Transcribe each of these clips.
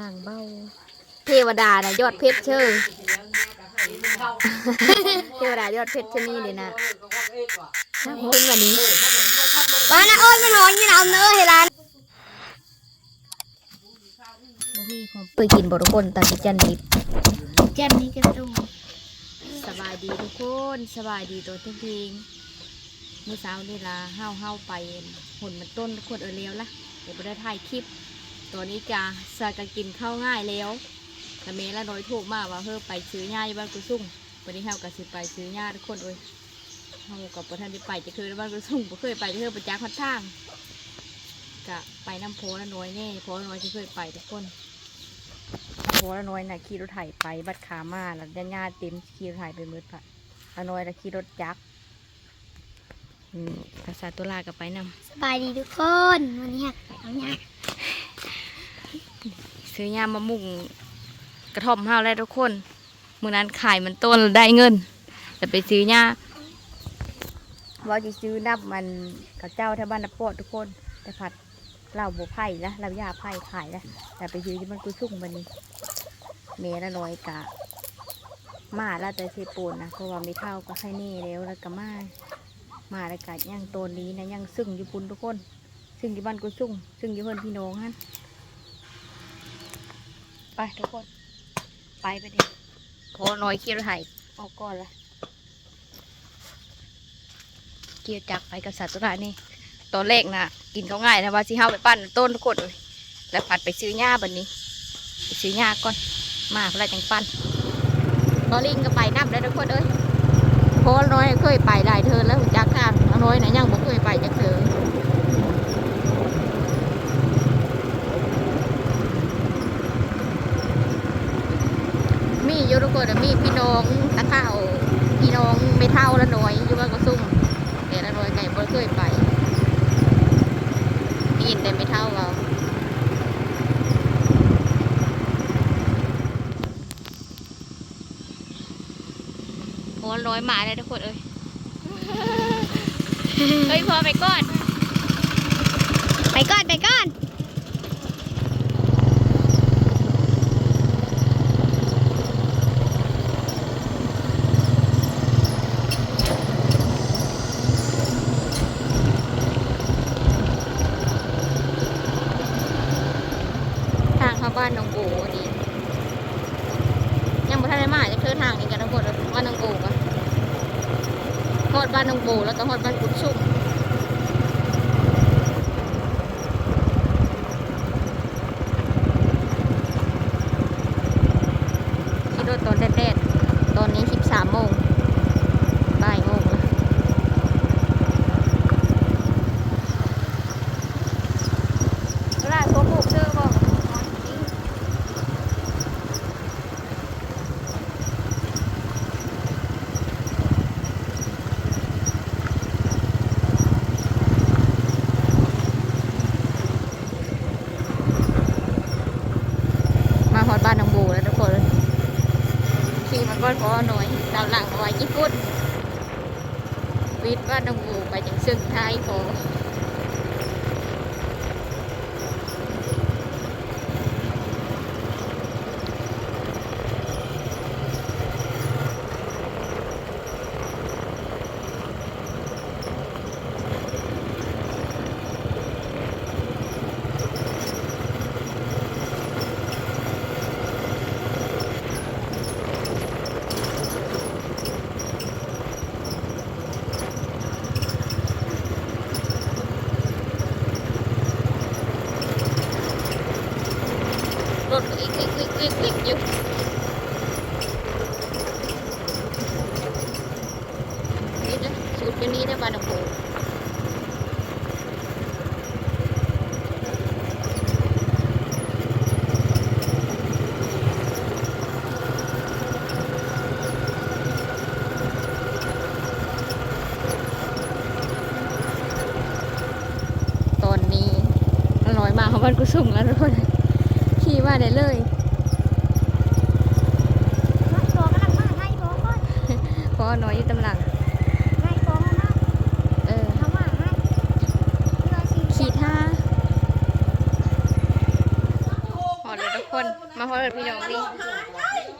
นางเบ้า เทวดานะยอดเพชรเชอเทวดายอดเพชรชะนี่เลยนะน่าพ้นวันนี้บ้านนะโอ้ยมันหอนยี่น้ำเนื้อเฮลันบ่มีของเปิดกินบ่ทุกคนตาชิจันดิบแก้มนี้ก็ต้องสบายดีทุกคนสบายดีตัวเที่ยงๆเมื่อเช้านี่ล่ะเฮาเฮาไปหุ่นมันต้นทุกคนเออเลี้ยวละเดี๋ยวไปได้ถ่ายคลิป ตัวนี้จะสากกินข้าวง่ายแล้วแต่เมละน้อยถูกมากว่าเฮ้อไปซื้อหญ้าอยู่บ้านกุซุ่งวันนี้เฮาก็สิไปซื้อหญ้าทุกคนเอ้ยเฮากับประธานได้ไปจะเคยบ้านกุซุ่งบ่เคยไปจะเคยไปจากฮอดทางกะไปน้ำโพละน้อยแน่โพละน้อยที่เคยไปทุกคนโพละน้อยน่ะขี่รถไถไปบัดขามาแล้วญาติญาเต็มขี่รถไถไปมืดพะละน้อยน่ะขี่รถจักรภาษาตุลากับไปนำสบายดีทุกคน วันนี้อยากไปเอาหยา ซื้อยามามุงกระท่อมห้าวแล้วทุกคนมื่อนั้นขายมันต้นได้เงินแต่ไปซื้อยาว่าจะซื้อนับมันกับเจ้าแถวบ้านนับโปอดทุกคน แต่ผัดเหล้าบัวไผ่ละเหล้ายาไผ่ขายละแต่ไปซื้อที่มันกุชุ่งบันนี้เมละน้อยกะมาล้วแต่เชปูนนะเพราะว่าไม่เท่าก็ไข่เน่แล้วแล้วก็มามาแล้วก็ยังโตนนี้นะยังซึ่งอยู่ปุ่นทุกคน ซึ่งอยู่บ้านกุชุ่งซึ่งอยู่เพื่อนพี่น้องฮะ ไปทุกคน ไปไปดิโพน้อยเคียวไถ่ออกก่อนละเกี่ยวจักรไปกับสัตว์ตัวไหนนี่ตอนแรกนะกินเขาง่ายนะว่าสิเฮาไปปั้นต้นทุกคนเลยแล้วผัดไปซื้อหญ้าบันนี้ไปซื้อหญ้าก่อนมาเพื่อจังปั้นตอลิงก็ไปนับได้ทุกคนเอ้ยโพน้อยเคยไปได้เธอแล้วจักทางน้อยนะยังบ่เคยไปจักเธอ มีอยู่ทุ กคนอะมีพี่น้องตะข้าวพี่น้องไม่เท่าละน่อยอยู่บ้านก็ซุ่มแต่ละน่อยไก่บ่เคยไปได้ยินแต่ไม่เท่าเราโอ้ร้อยหมาเลยทุกคนเอ้ยเฮ้ยพอไปก่อน ไปก่อน ไปก่อน ทางเข้าบ้านน้องโบดียังบ่ทันได้มาจะเคือทางนี้กันทุกคนเอ้ยบ้านน้องโบก็ฮอดบ้านน้องโบแล้วก็ฮอดบ้านกุดชุ่ม ขี่รถตอนแดดๆตอนนี้ 13โมงบ่ายโมงแล้วเวลาโทรปลูกเจอบอกมาฮอดบ้านน้องบูแล้วทุกคน ขี่มาก้อนพอหน่อยดาวหลังเอาไว้ญี่ปุ่นวิทย์ว่าน้องบูไปถึ งซึ่งท้ายพอรถก็อีกอีกอีกอีกอีกอยู่นี่นะสูตรอยู่นี้นะบ้านน้องบูตอนนี้ อร่อยมากของบ้านกุสุ่มแล้วทุกคนขี่มาได้เลยตัวกำลังมาให้ตัวก่อนเพราะว่าน้อยอยู่ตำหลังให้ตัวมานะเออทำมาให้เพื่อชีขี่ท่าหอดเลยทุกคน มาเฮิร์ดพี่น้องดิ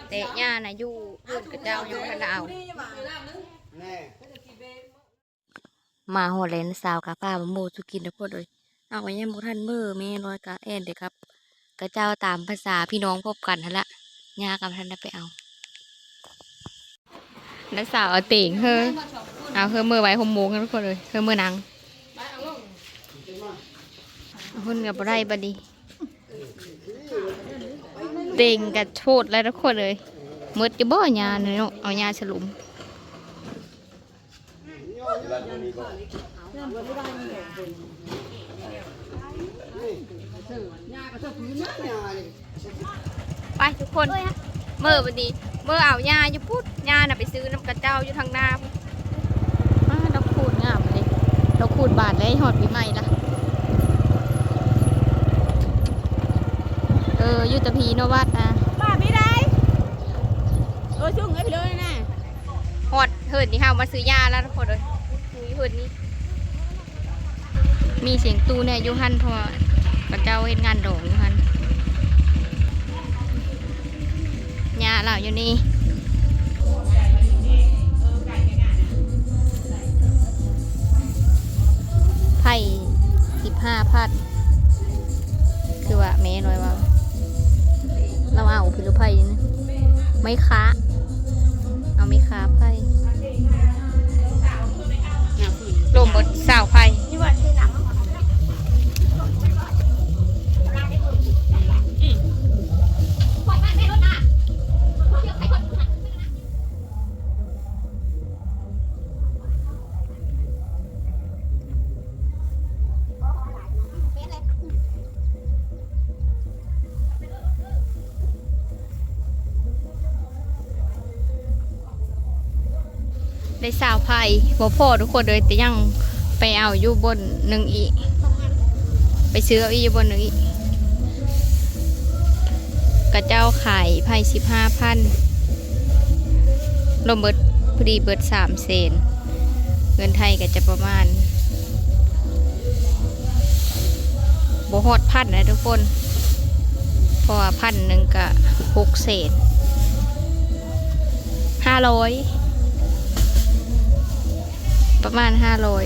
แต่ย่าน่ะอยู่เพื่อนกับเจ้าอยู่ทันได้เอามาหอดเลนสาวกับป้าบะโมสุกินทุกคนเลย เอาไว้ยังบุทันเมื่อแม่น้อยกะแอนเด็กครับกะเจ้าตามภาษาพี่น้องพบกันทันละยากับท่านได้ไปเอานักสาวเอาต่งเฮ้อเอาเฮ้อมือไว้หมโมงกันทุกคนเลยเฮ้อมือนังหุ่นกับไรบดีเต่งกับโชดแล้วทุกคนเลยมืดจะบ่ยาเนาะเอายาฉลุม ไปทุกคนเมื่อวันนี้เมื่อเอายาอยู่พุดยาน่ะไปซื้อน้ำกระเจ้าอยู่ทางหน้าพุ่นอ้าดอกคูดงามเลยดอกคูดบาทได้หอดปีใหม่ละเอออยุตพีโนวัดนะป้าไม่ได้เออช่วงไอ้พี่เลยนะหอดเหินนี่ค่ะมาซื้อยาแล้วทุกคนเลยซื้อเหินนี้มีเสียงตู้เนี่ยอยูหันเพราะว่าก ระเจ้าเห็นงานโด่งอยูหันยาเราอยู่นี่ ได้สาวไผ่บ่พ่อทุกคนเลยแต่ยังไปเอาอยู่บนหนึ่งอีก ไปซื้อเอาอียู่บนหนึ่งอีกกระเจ้าขายไผ่สิบห้าพันลมเบิดพอดีเบิดสามเซนเงินไทยก็จะประมาณบ่ฮอดพันนะทุกคนเพราะว่าพันหนึ่งก็หกเศษห้าร้อย ประมาณห้าร้อย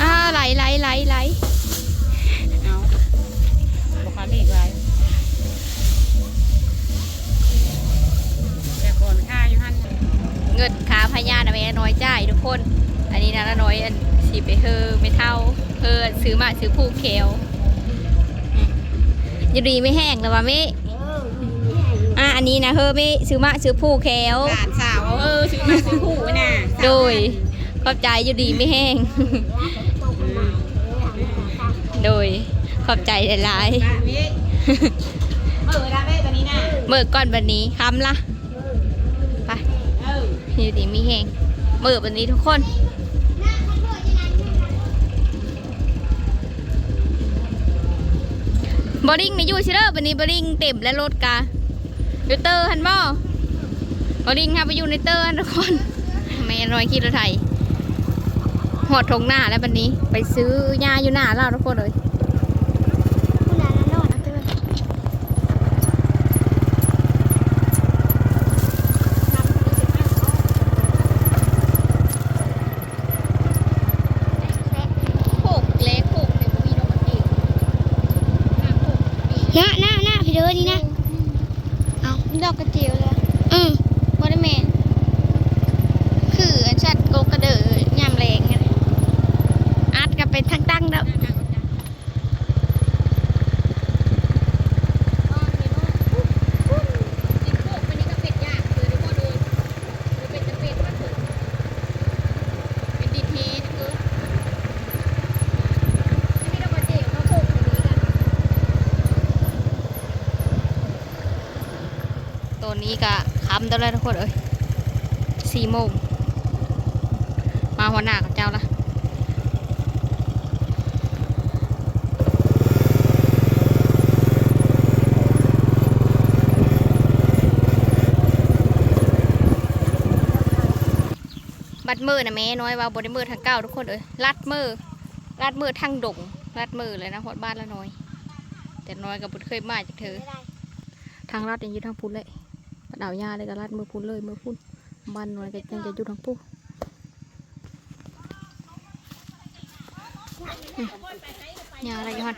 อ่าไหลไหลไหลไหลเอาบอกเขาเรียกอะไรแต่ก่อนค่าอยู่หันเงินขาพญานะแม่น้อยจ่ายทุกคน อันนี้นะละน้อยอันสีไปเฮอไม่เท่าเฮอซื้อมาซื้อผู้เขียวอืม อยูดีไม่แห้งแล้ววะเมอะอันนี้นะเฮอไม่ซื้อมาซื้อผู้เขียวหลานสาวเออซื้อมาซื้อผู้ไว้น่ะโดยขอบใจอยู่ดีไม่แห้ง โดยขอบใจหลายป้าเว้ยเออได้ไหมตอนนี้น่ะๆเมื่อก่อนวันนี้คำละไปเอออยู่ดีไม่แห้งเมื่อวันนี้ทุกคน บอริงในยูชิเลอร์วันนี้บอริงเต็มและรถกาอยู่เตอร์ฮันบ่บอริงค่ะไปอยู่ในเตอร์ทุกคนไม่รอยคิดรถไทยหอดทงหน้าแล้ววันนี้ ไปซื้อยาอยู่หน้าเราทุกคนเลย คุณหลานนอนเอาไปเลย โขกเล็กโขกเด็กมีดอกอีก หน้าหน้าหน้าพี่เลยนี่นะเอาดอกกระเจียวเลยอืมบริเมนคืออันชัดโกกระเดอยามแรงเนี่ยอาดกับเป็นทั้งตั้งแล้ว ตัว นี้ก็ค้ำตัวเลยทุกคนเอ้ยสี่โมงมาหัวหน้ากับเจ้าละบัดมือนะแม่น้อยว่าบไดมือทางเก้าทุกคนเอ้ยลัดมือลัดมือทางดงลัดมือเลยนะฮอดบ้านละน้อย แต่น้อยกับบุญเคยมาจากเธอ ทางลัดยังอยู่ทางพุ้นเลย ดเอายาเลยก็ลัดมือพุ้นเลยมือพุ้นบ้านน้อยก็ยังจะอยู่ทางพุ้นยาอะไรอยู่ฮัน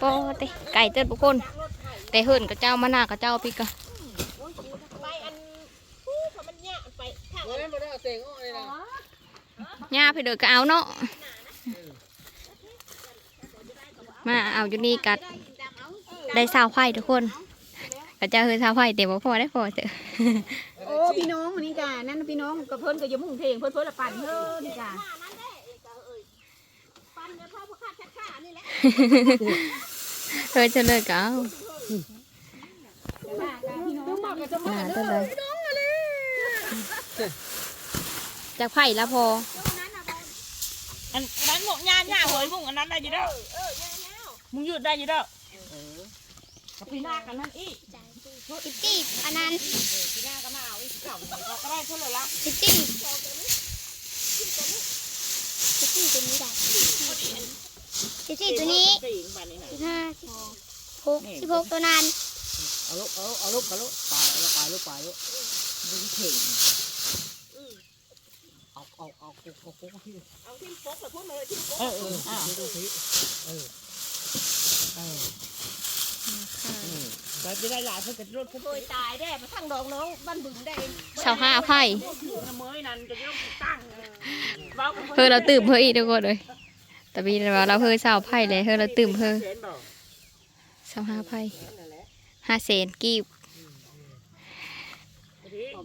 ป้เตะไก่เต้นทุกคนแต่เหินกับเจ้ามาน้ากับเจ้าพี่กะยมาได้เสียงอ้อเลยนะย่าไปเดินก็เอาเนาะมาเอาอยู่นี่กัดได้สาวไผ่ทุกคนกับเจ้าเฮือสาวไผ่เต็มบ่พอได้พอเถอ โอ้พี่น้องนี่จ้ะนั่นพี่น้องกับเพิ่นก็อยามุ่งเพลงเพิ่นเพิ่นละปั่นเฮ้อนี่จ้ะเฮ้ยจะเลิกก็เอาพี่น้องบอกกันจะอ่าเต้เลยจากไผ่ละพออันนั้นหมกย่าย่าหวยมุ่งอันนั้นได้ยี่เด้อมึงหยุดได้ยี่เด้อกับพี่นากันนั่นอี อิตี้อันนั้นพี่นาก็มาเอาอีกเก่าเราก็ได้เท่าไหร่ละอิตี้อิตี้ตัวนี้ได้อิตี้ตัวนี้สี่บาทนี้นะสิบห้าสิบหกสิบหกตัวนั้นเอาลูกเอาเอาลูกเอาลูกปลายเอาปลายลูกปลายลูกมึงเข่งเอาเอาเอาคุกเอาคุกที่เอาที่ฟกไปพูดเลยที่ฟกเออเอออ่าดูสิเออเออ ไปไปได้หลายเพิ่นก็รถเพิ่นเคยตายได้มาทั้งดอกน้องบ้านบึงได้สาวห้าไผ่น้ำเมยนั่นจะต้องตั้งเบาเฮ้ยเราตื่มเฮ้ยอีกทุกคนเลยแต่บีว่าเราเฮ้ยสาวไผ่เลยเฮ้ยเราตื่มเฮ้ยเห็นบ่สาวห้าไผ่ห้าเซนกีบ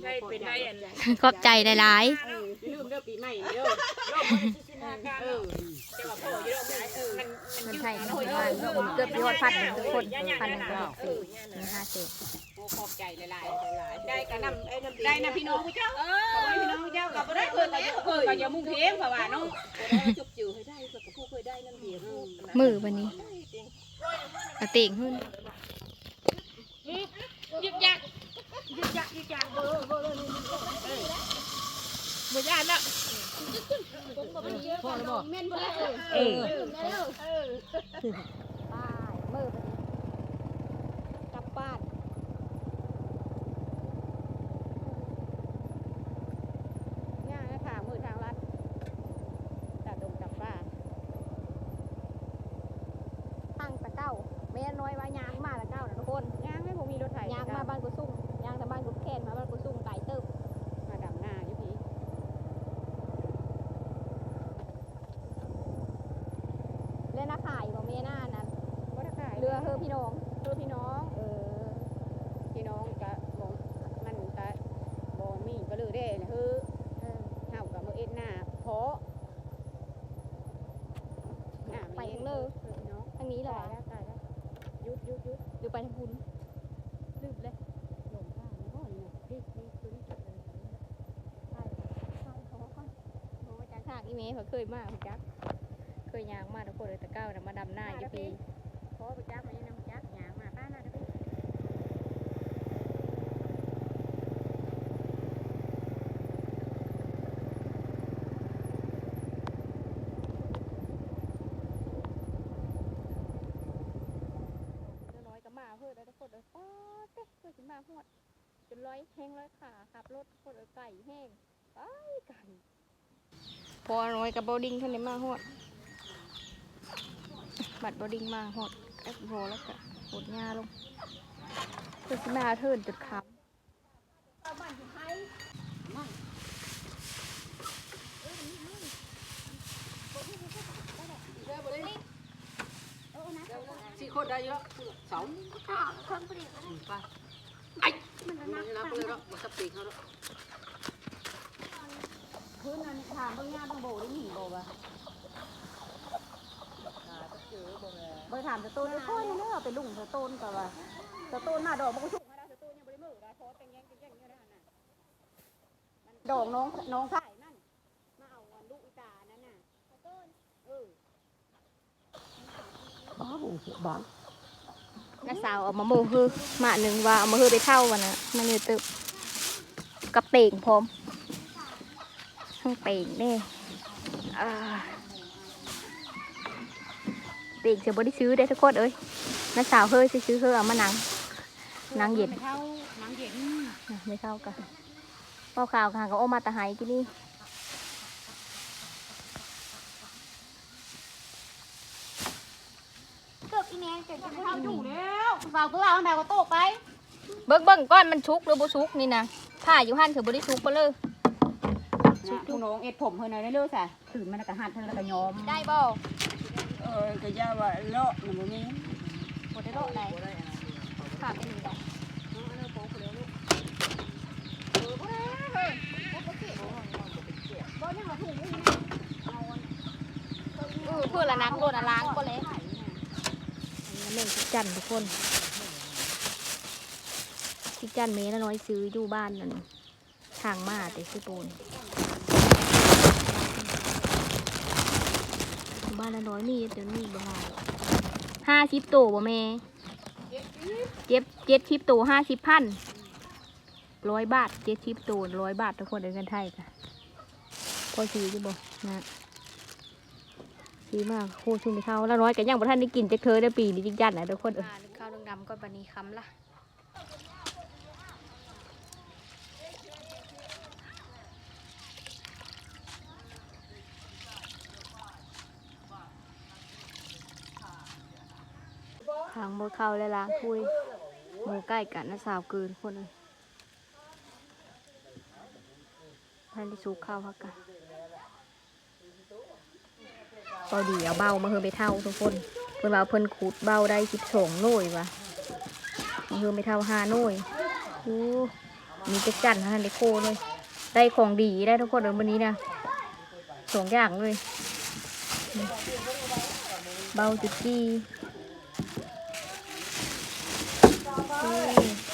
ได้เป็นได้อันขอบใจหลายลืมเด้อปีใหม่เด้อ เออแต่ว่าพ่อจะต้องเออมันเงินไทยมันว่าผมเกือบยอดพันหนึ่งทุกคนพันหนึ่งก็หกสี่มีห้าเศษขอบใจหลายๆได้กันนำได้นะพี่น้องเจ้าเออพี่น้องเจ้ากับได้เพิ่อนแล้วเพิ่อนก็อย่ามุ่งเพลงเพราะว่าน้องจุบจิ๋วให้ได้กับผู้เคยได้นั่นเดียวมือวันนี้กระติ่งขึ้นยึกยักยึกยักยึกยักเบอร์เบอร์เลย บอร์ยานละพ่อแล้วบ่เออป้ายมือวันนี้กลับบ้าน ย่าถามมือทางรัดจัดดงจับป้า ตั้งตะเก้าแม่น้อยว่ายางมาตะเก้านะทุกคน ย่างให้ผมมีรถไถ ยางมาบ้านกุซุ่มยางแต่บ้านกุแคนมาบ้านกุซุ่มไก่เติบ มาดำหน้าอยู่พี่ เล่นนาขายของเมียหน้านั้น บ่ได้ขาย เรือเฮอพี่น้อง ตัวพี่น้อง เออ พี่น้องกะบอกมันกะบ่มีก็เลยได้นะเฮ้อ เออ เฮากับมือเอ็ดหน้าเพาะหน้า ไป มี ทางเลอ เออพี่น้อง ทางนี้เหรอ ตายแล้วตายแล้วหยุดหยุดหยุด หรือไป ทางพุณลืมเลยหลงทางแล้วก็นี่นะพี่พี่ตัวนี้จุดอะไรใช่ใช่เขาค่อยโอ้จากทางอีเมย์เขาเคยมาคุณจักเคยยางมาทุกคนเลยแต่ก้านะมาดำหน้าอยู่ปีเพราะไปจักมานี่นะจับหยางมาป้าน่าจะพี่ เดี๋ยวน้อยก็มาเพื่อได้ทุกคนเลยป๊อดเต้เพื่อขึ้นมาหอดจนร้อยแห้งร้อยขาขับรถทุกคนเลยไก่แห้งไปไก่พ อน้อยกับบอดิ้งท่านได้มาหอดบัตรบอดิ้งมาหอดแอปโรแล้วก็หดหญ้าลงเพื่อขึ้นมาเทินจุดขับสี่คนได้เยอะสองข้าวคนเปลี่ยนไปไอ้มันนับเลยเนาะมันสปีกเขาเนาะพื้นนั้นถามเบิ่งย่าต้องโบได้หนีโบบ่ะเบอร์ถามจะโต้นค่อยเนาะไปลุงจะโต้นก็ว่าจะต้นหน้าดอกมันก็สุกแล้วจะต้นยังบ่ได้มือได้พอแต่งแยงแย่งอยู่นั่นน่ะดอกน้องน้องถ่ายนั่นมาเอาลูกอีตานั่นน่ะโตนเออน้าสาวเอามาโมคือมาหนึ่งว่าเอามาคือไปเท่าวันน่ะมันเนี่ตึบกับเต่งพร้อม ทั้งเป่งเน่อ่าเป่งเสียบได้ซื้อได้ทุกคนเอ้ยน้าสาวเฮ้ยสิซื้อเฮ้ยเอามานังนังเย็นไม่เข้านังเย็นอะไม่เข้ากันเป้าข่าวค่ะก็โอมาตะไฮที่นี่เกือบอีแมนเกือบจะเข้าอยู่แล้วสาวตัวเอาแมวก็โตกไป เบิ้งเบิ้งก้อนมันชุกหรือบ่ชุกนี่นะถ้าอยู่หันคือบ่ได้ชุกไปเลย ทุกน้องเอ็ดผมเพิ่นเอาได้เลยจ้ะตื่นมันก็หัดเพิ่นแล้วก็ยอมได้บ่เออก็ย่าว่าเลาะมันบ่มีบ่ได้โลดได้ค่ะเป็นนี่ได้เออเพื่อละนักโลดอะล้างก็เลยอันนี้เม่งชิจันทุกคนชิจันเมละน้อยซื้ออยู่บ้านนั่นทางมาแต่ซื้อปูนอยู่บ้าน ละน้อยมีเดี๋ยวนี้บ่หลายห้าสิบตัวบ่แม่เจ็บเจ็ดชิปตัวห้าสิบพันร้อยบาทเจ็ดชิปตัวร้อยบาททุกคนเดินกันไทยค่ะพอซื้อจะบ่นะซื้อมากโคตรชุ่มไปเท่าแล้วน้อยก็ยังบ่ทันได้กินจะเคยได้ปีนี้จริงจังนะทุกคนเออข้าวดำๆก็บันนี้คำละางมือเข้าและล้างถ้วยหมูใกล้กันนะสาวเกินคนเลยพันที่สูกข้าวพักกันเบาดีเอาเบามาเฮือไปเท่าทุกคน เพิ่นว่าเพิ่นขูดเบาได้สิบสองหน่วยวะมาเฮือไปเท่าห้าหน่วยโอ้มีจักจันท่านได้โคเลย ได้ของดีได้ทุกคนเดี๋ยววันนี้นะสองอย่างเลย เบาจุดจี้โอ้ย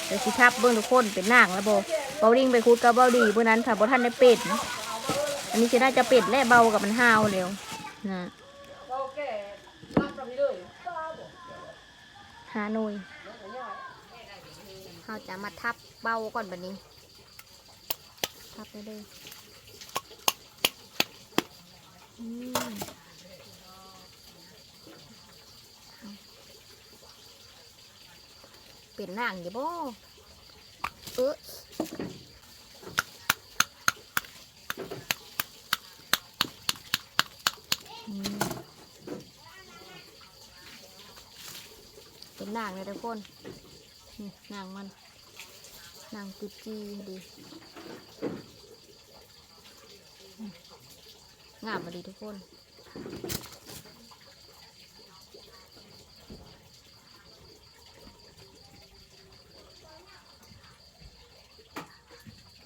เดี๋ยวสิทับเบิ้งทุกคนเป็นนางแล้วโบเบาดิ่งไปคูดกับเบาดีเมื่อนั้นถ้าบ่ท่านได้เป็ดอันนี้จะได้จะเป็ดและเบากับมันห้าวเร็วนะหาหน่ยเราจะมาทับเบาก่อนแบบนี้ ทับได้เลยอืม เป็นนางอยู่บ่เออเป็นนางเลยทุกคนนี่นางมันนางจุดจีดีงามมาดีทุกคนอย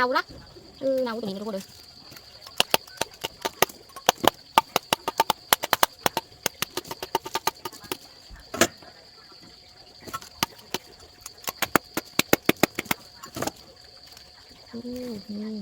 าตัวนี้ก็เน่าละเออเน่าตัวนี้ก็ทุกคนเลยอืม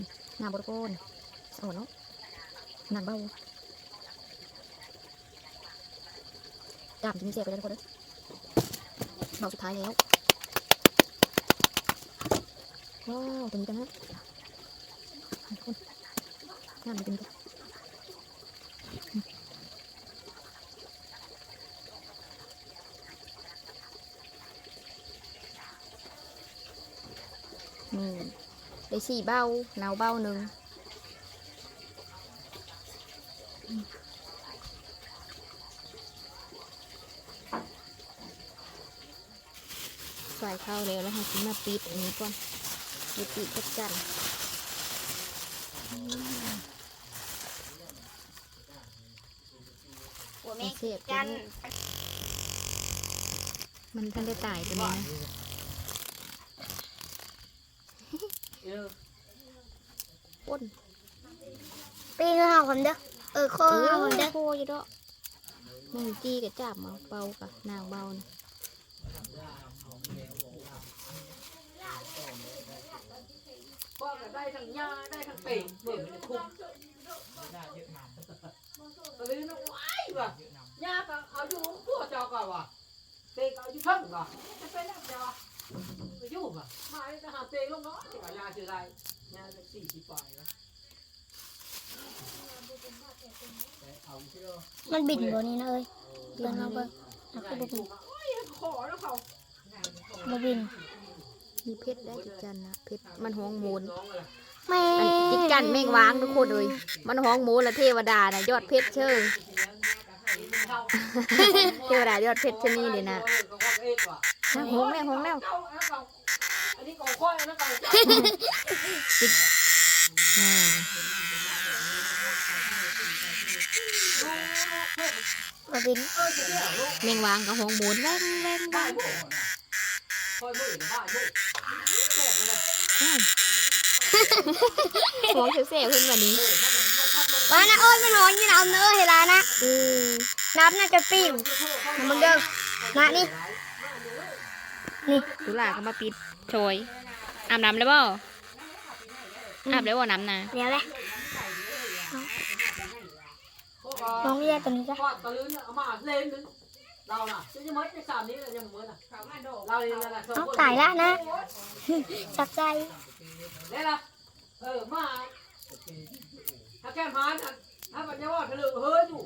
งามเลยตัวนี้กันนี่ได้สี่เบ้าเนาเบ้าหนึ่งใส่เข้าแล้วแล้วให้ชิ้นมาปิดอันนี้ก่อนปิดปิดจักจัน เสียบกันมันท่านได้ตายตัวนี้นะเอออ้นปีนเห่าผมเด้อเออโคเอเห่าผมอเด้อโคอยู่ดอกมึงจี้กับจับมาเบากับนางเบานะพ่อก็ได้ทั้งยาได้ทั้งเป่งเบิ่งมันคุ้มตะลือน้องไอ้ว่ะ ยาก็เอาอยู่พวกเจ้าก่อนว่ะเป่งก็เอาอยู่เพิ่งว่ะจะไปแล้วเจ้าไปอยู่ว่ะมาเลยจะหาเป่งลงเนาะที่ว่ายาชื่ออะไรยาจะสี่สิบปลายนะมันบินบนนี้นะเอ้ยเบิ่งเอาเบิ่งเอาคือบ่บินโอ้ยขอแล้วเขาบ่บินมีเพชรได้จิกจันนะเพชรมันห้องโมนน้องอะไรแม่อันจิกจันแม่งวางทุกคนเลย มันห้องโมนละเทวดานะยอดเพชรเชิง เทวดายอดเพชรชนีเลยนะนะหงแล้วหงแล้วอันนี้ของค่อยนะของอ่าบินแมงวางกับหงโมนแว่งแว่งแว่งหงเสียวๆขึ้นวันนี้ว่านะโอ้ยมันหอนอยู่น้ำเนื้อเฮลานะอือ น้ำน่าจะปิ้งมามึงเด้อมานี่ตุลาก็มาปิดโชยอาบน้ำแล้วบ่อาบแล้วบ่น้ำนะเดี๋ยวแหละน้องเรียกตัวนี้จ้ะทอดตะลึงเอามาเล่นนึงเราน่ะจะมัดในสามนี้เลยยังมือน่ะเราเนี่ยน่ะน้องตายละนะสักใจได้ละเออมาถ้าแก้มานถ้าปัญญาว่าทะลึ่งเฮ้ยอยู่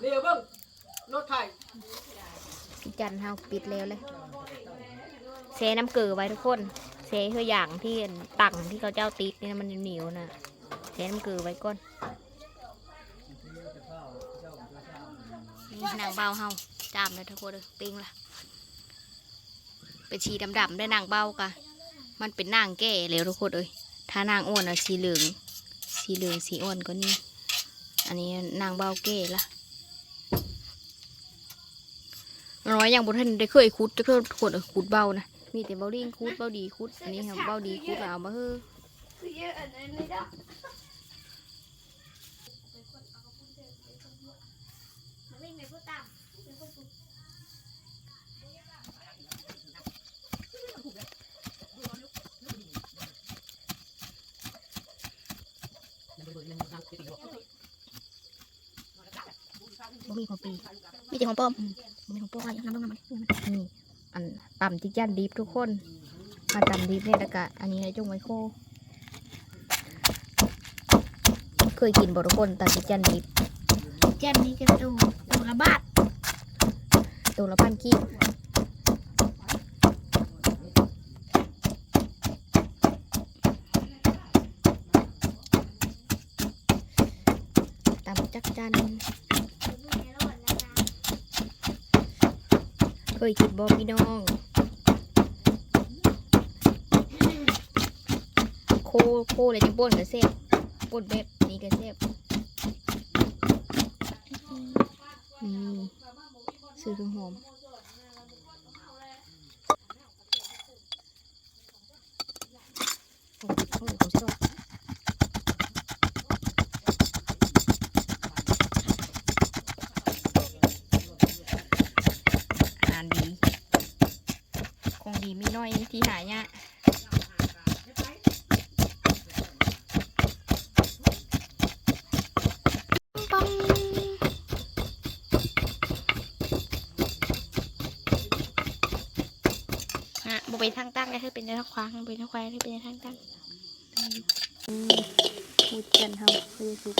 เรียวเบิ้งรถไถพี่จันเฮาปิดแล้วเลยเซน้ำเกลือไว้ทุกคนเซเพื่ออย่างที่ตังที่เขาเจ้าติดนี่นะมันเหนียวๆนะเซน้ำเกลือไว้ก่อนนี่นางเบาเฮาจามเลยทุกคนเลยปิ้งละเป็นชีดำๆได้นางเบากะมันเป็นนางแก่แล้วทุกคนเอ้ยถ้านางอ้วนอะสีเหลืองสีเหลืองสีอ่อนก็นี่อันนี้นางเบาแก่ละ น้อยอย่างบุทันได้เคยคุดจะเคยขวดคุดเบานะมีแต่เบาดิ้งคุดเบาดีคุดอันนี้ครับเบาดีคุดเอามาเฮ้อคือเยอะอันนั้นเลยจ้ะวิ่งในผู้ตาม บ่มีของปีมีแต่ของปลอมมีของปลอมอะไรน้ำน้ำมันนี่อันต่ำจิจันดีฟทุกคนมาต่ำดีฟเนี่ยแล้วก็อันนี้ในจงไว้โคเคยกินบ่ทุกคนต่ำจิจันดีฟแก้มนี้จะดูดูระบาดตัวละพันกี้ต่ำจักจัน เคยกินบ่พี่น้อง โคโคเลยจังป่นกับเซฟป่นแบบนี้กับเซฟนี่ซื้อเครื่องหอม อยที่ยากปังฮะบ่เป็นทางตั้งได้คือเป็นทางขวางเป็นทางขวางที่เป็นทางตั้งพูดกันเฮาคือสุก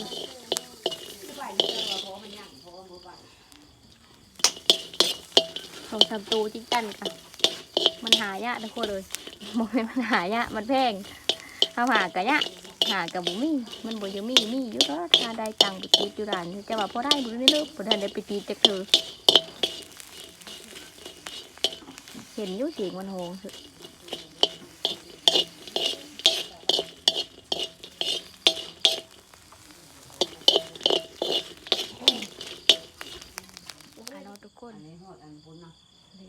เขาทำตูจิ้งจันค่ะ มันหายากทุกคนเลยโมเป็นมันหายากมันแพงเขาหากะยะหากับบุมีมันบ่จะมีมีอยู่ก็ถ้าได้ตังค์ไปตีจุรานจะว่าพอได้บุไม่เลิกพอได้ได้ไปตีจากเธอเห็นอยุ่เสียงมันโหง ฮัลโหลทุกคน อันนี้หอดอันพุนนะ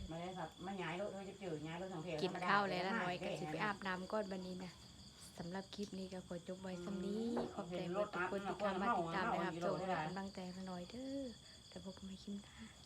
มาเลยครับมาย้ายรถเลยจะจืดย้ายรถทางเพล กินข้าวแล้วละน้อยก็สิไปอาบน้ำก่อนบันนี้นะสำหรับค ลิปนี้ก็ขอจบไว้สำนี้ ขอบใจหมดทุกคนที่เข้ามาติดตามนะครับส่งกำลังใจละน้อยเด้อแต่พบกันใหม่คลิปหน้าบาย